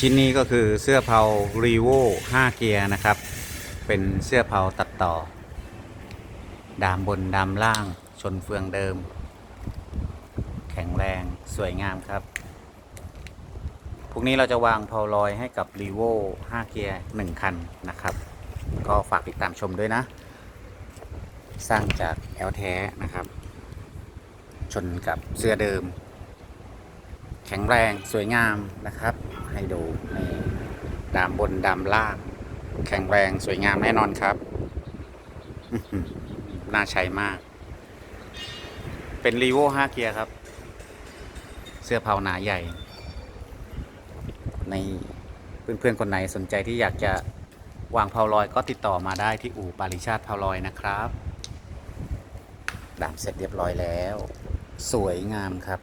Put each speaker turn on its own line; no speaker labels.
ชิ้นนี้ก็คือเสื้อเผารีโว5เกียร์นะครับ เป็นเสื้อเผาตัดต่อ ดามบนดามล่างชนเฟืองเดิม แข็งแรงสวยงามครับ พวกนี้เราจะวางเพาลอยให้กับรีโว5เกียร์1คันนะครับ ก็ฝากติดตามชมด้วยนะ สร้างจากแอลแท้นะครับ ชนกับเสื้อเดิม แข็งแรงสวยงามนะครับ ให้ดูนี่ดามบนดามล่าง แข็งแรงสวยงามแน่นอนครับ น่าใช้มาก เป็นรีโว5เกียร์ครับ เสื้อเผาหนาใหญ่ ในเพื่อนๆ คนไหนสนใจที่อยากจะวางเผาลอยก็ติดต่อมาได้ที่อู่ปาริชาติเผาลอยนะครับ ดามเสร็จเรียบร้อยแล้ว สวยงามครับ